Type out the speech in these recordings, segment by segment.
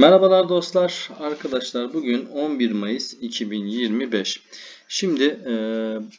Merhabalar dostlar, arkadaşlar bugün 11 Mayıs 2025. Şimdi e,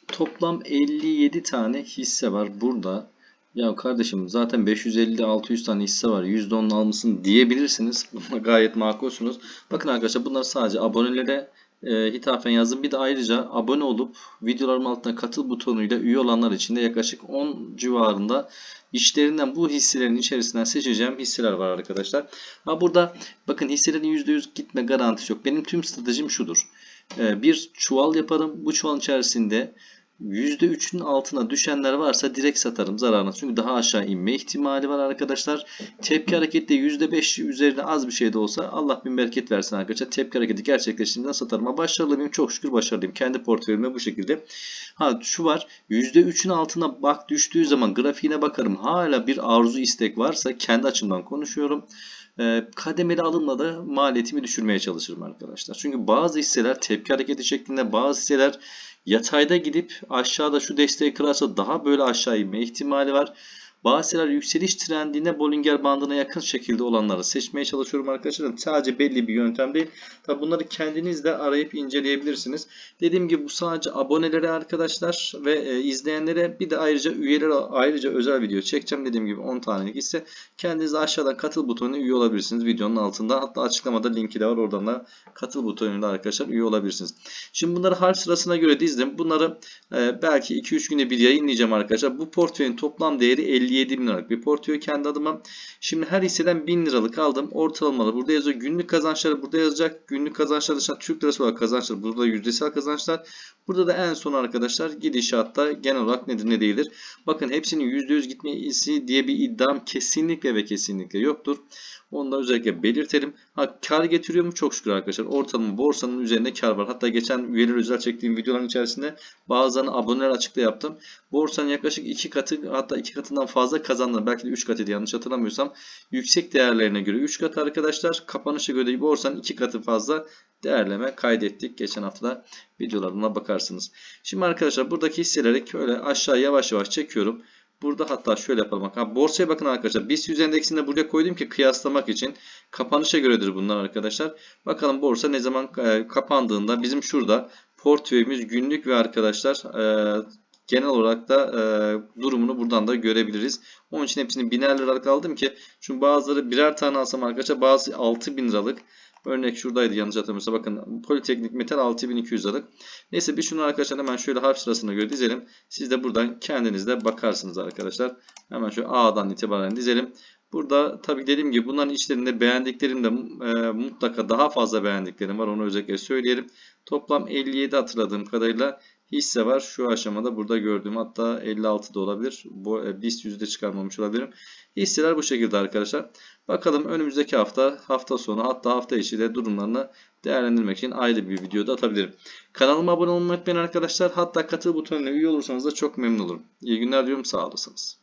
toplam 57 tane hisse var burada. Ya kardeşim zaten 550-600 tane hisse var. %10'unu almışsın diyebilirsiniz. Gayet makulsünüz. Bakın arkadaşlar bunlar sadece abonelere e, hitafen yazdım. Bir de ayrıca abone olup videolarım altına katıl butonuyla üye olanlar için de yaklaşık 10 civarında işlerinden bu hisselerin içerisinden seçeceğim hisseler var arkadaşlar. Ha burada bakın hisselerin %100 gitme garantisi yok. Benim tüm stratejim şudur. E, bir çuval yaparım. Bu çuvalın içerisinde %3'ün altına düşenler varsa direkt satarım zararına. Çünkü daha aşağı inme ihtimali var arkadaşlar. Tepki harekette %5 üzerine az bir şey de olsa Allah bin bereket versin arkadaşlar. Tepki hareketi gerçekleştiğinden satarım. Ama. Çok şükür başarılıyım. Kendi portföyümde bu şekilde. Ha şu var. %3'ün altına bak düştüğü zaman grafiğine bakarım. Hala bir arzu istek varsa kendi açımdan konuşuyorum. Ee, kademeli alımla da maliyetimi düşürmeye çalışırım arkadaşlar. Çünkü bazı hisseler tepki hareketi şeklinde bazı hisseler yatayda gidip aşağıda şu desteği kırarsa daha böyle aşağı inme ihtimali var. Bazı hisseler yükseliş trendine Bollinger bandına yakın şekilde olanları seçmeye çalışıyorum arkadaşlar. Sadece belli bir yöntem değil. Tabi bunları kendiniz de arayıp inceleyebilirsiniz. Dediğim gibi bu sadece abonelere arkadaşlar ve e, izleyenlere bir de ayrıca üyelere ayrıca özel video çekeceğim. Dediğim gibi 10 tanelik ise kendiniz aşağıdan katıl butonuna üye olabilirsiniz videonun altında. Hatta açıklamada linki de var. Oradan da katıl butonuna arkadaşlar üye olabilirsiniz. Şimdi bunları harf sırasına göre dizdim. Bunları e, belki 2-3 güne bir yayınlayacağım arkadaşlar. Bu portföyün toplam değeri 57 bin liralık bir portföy kendi adıma. Şimdi her hisseden 1000 liralık aldım. Ortalamalı burada yazıyor. Günlük kazançları burada yazacak. Günlük kazançlar dışında Türk lirası olarak kazançlar. Burada yüzdesel kazançlar. Burada da en son arkadaşlar gidişatta genel olarak nedir ne değildir. Bakın hepsinin %100 gitmesi diye bir iddiam kesinlikle ve kesinlikle yoktur. Onu da özellikle belirtelim. Ha, kar getiriyor mu? Çok şükür arkadaşlar. Ortalama borsanın üzerinde kar var. Hatta geçen üyeler özel çektiğim videoların içerisinde bazılarını aboneler açıkta yaptım. Borsanın yaklaşık 2 katı hatta 2 katından fazla kazandı. Belki de 3 katıydı yanlış hatırlamıyorsam. Yüksek değerlerine göre 3 katı arkadaşlar. Kapanışa göre borsanın 2 katı fazla değerleme kaydettik. Geçen hafta videolarına bakarsınız. Şimdi arkadaşlar buradaki hisseleri şöyle aşağı yavaş yavaş çekiyorum. Burada hatta şöyle yapalım. Ha, borsaya bakın arkadaşlar. BIST 100 endeksini de buraya koydum ki kıyaslamak için. Kapanışa göredir bunlar arkadaşlar. Bakalım borsa ne zaman e, kapandığında bizim şurada portföyümüz günlük ve arkadaşlar e, genel olarak da e, durumunu buradan da görebiliriz. Onun için hepsini biner liralık aldım ki çünkü bazıları birer tane alsam arkadaşlar bazı 6000 liralık. Örnek şuradaydı yanlış hatırlamıyorsam. Bakın Politeknik Metal 6200 liralık. Neyse bir şunu arkadaşlar hemen şöyle harf sırasına göre dizelim. Siz de buradan kendiniz de bakarsınız arkadaşlar. Hemen şu A'dan itibaren dizelim. Burada tabii dediğim gibi bunların içlerinde beğendiklerim de e, mutlaka daha fazla beğendiklerim var. Onu özellikle söyleyelim. Toplam 57 hatırladığım kadarıyla hisse var. Şu aşamada burada gördüğüm hatta 56 da olabilir. Bu e, BIST yüzde çıkarmamış olabilirim. Hisseler bu şekilde arkadaşlar. Bakalım önümüzdeki hafta, hafta sonu hatta hafta içi de durumlarını değerlendirmek için ayrı bir videoda atabilirim. Kanalıma abone olmayı unutmayın arkadaşlar. Hatta katıl butonuna üye olursanız da çok memnun olurum. İyi günler diyorum. Sağ olasınız.